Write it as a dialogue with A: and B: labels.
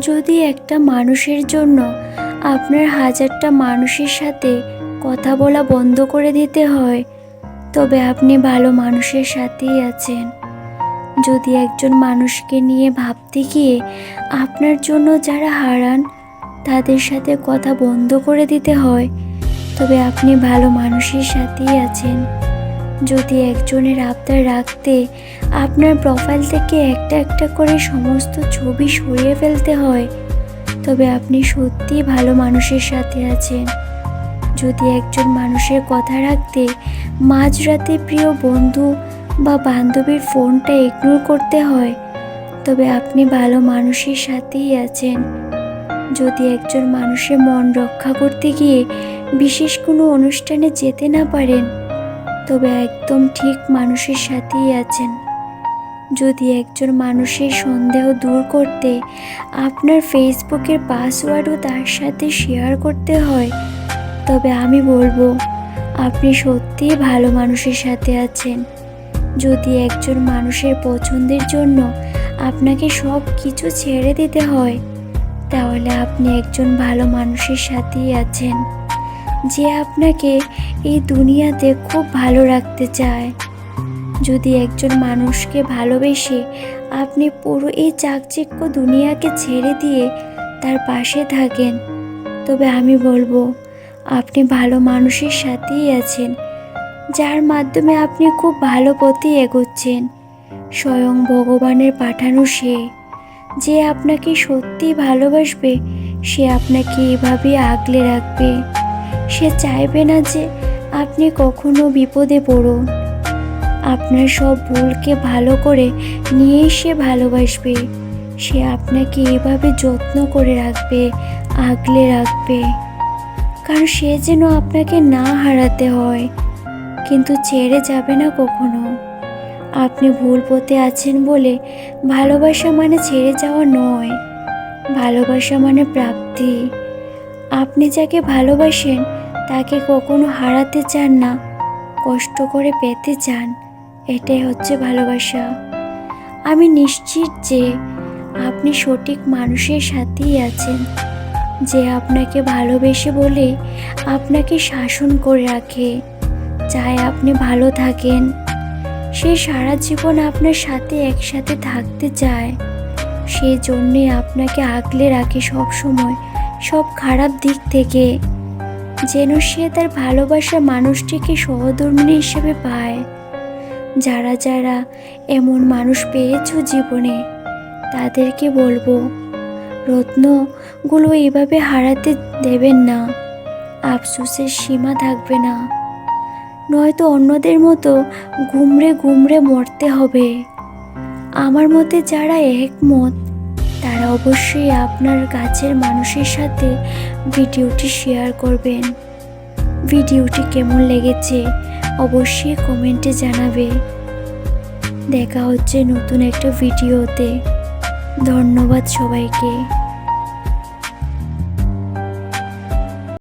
A: যদি একটা মানুষের জন্য আপনার হাজারটা মানুষের সাথে কথা বলা বন্ধ করে দিতে হয়, তবে আপনি ভালো মানুষের সাথেই আছেন। যদি একজন মানুষকে নিয়ে ভাবতে গিয়ে আপনার জন্য যারা হারান, তাদের সাথে কথা বন্ধ করে দিতে হয়, তবে আপনি ভালো মানুষের সাথেই আছেন। যদি একজনের আবদার রাখতে আপনার প্রোফাইল থেকে একটা একটা করে সমস্ত ছবি সরিয়ে ফেলতে হয়, তবে আপনি সত্যিই ভালো মানুষের সাথে আছেন। যদি একজন মানুষের কথা রাখতে মাঝরাতে প্রিয় বন্ধু বা বান্ধবীর ফোনটা ইগনোর করতে হয়, তবে আপনি ভালো মানুষের সাথেই আছেন। যদি একজন মানুষের মন রক্ষা করতে গিয়ে বিশেষ কোনো অনুষ্ঠানে যেতে না পারেন তবে একদম ঠিক মানুষের সাথেই আছেন। যদি একজন মানুষের সন্দেহ দূর করতে আপনার ফেসবুকের পাসওয়ার্ডও তার সাথে শেয়ার করতে হয়, তবে আমি বলব, আপনি সত্যিই ভালো মানুষের সাথে আছেন। যদি একজন মানুষের পছন্দের জন্য আপনাকে সব কিছু ছেড়ে দিতে হয়, তাহলে আপনি একজন ভালো মানুষের সাথেই আছেন। যে আপনাকে এই দুনিয়াতে খুব ভালো রাখতে চায়। যদি একজন মানুষকে ভালোবেসে আপনি পুরো এই চাকচিক্য দুনিয়াকে ছেড়ে দিয়ে তার পাশে থাকেন, তবে আমি বলব, আপনি ভালো মানুষের সাথেই আছেন, যার মাধ্যমে আপনি খুব ভালো পথে এগোচ্ছেন। স্বয়ং ভগবানের পাঠানো সে, যে আপনাকে সত্যি ভালোবাসবে, সে আপনাকে এভাবে আগলে রাখবে। সে চাইবে না যে আপনি কখনো বিপদে পড়ুন। আপনার সব ভুলকে ভালো করে নিয়েই সে ভালোবাসবে। সে আপনাকে এভাবে যত্ন করে রাখবে, আগলে রাখবে। কারণ সে যেন আপনাকে না হারাতে হয়, কিন্তু ছেড়ে যাবে না কখনো। আপনি ভুল পথে আছেন বলে ভালোবাসা মানে ছেড়ে যাওয়া নয়, ভালোবাসা মানে প্রাপ্তি। আপনি যাকে ভালোবাসেন তাকে কখনো হারাতে চান না, কষ্ট করে পেতে চান, এটাই হচ্ছে ভালোবাসা। আমি নিশ্চিত যে আপনি সঠিক মানুষের সাথেই আছেন, যে আপনাকে ভালোবেসে বলে আপনাকে শাসন করে রাখে, চায় আপনি ভালো থাকেন। সে সারা জীবন আপনার সাথে একসাথে থাকতে চায়। সেই জন্যে আপনাকে আগলে রাখে সব সময় সব খারাপ দিক থেকে। যেন সে তার ভালোবাসা মানুষটিকে সহধর্মিণী হিসেবে পায়। যারা যারা এমন মানুষ পেয়েছ জীবনে, তাদেরকে বলব, রত্নগুলো এভাবে হারাতে দেবেন না, আফসোসের সীমা থাকবে না। নয়তো অন্যদের মতো ঘুমড়ে ঘুমড়ে মরতে হবে। আমার মতে যারা একমত অবশ্যই আপনার কাছের মানুষের সাথে ভিডিওটি শেয়ার করবেন। ভিডিওটি কেমন লেগেছে অবশ্যই কমেন্টে জানাবে। দেখা হচ্ছে নতুন একটা ভিডিওতে। ধন্যবাদ সবাইকে।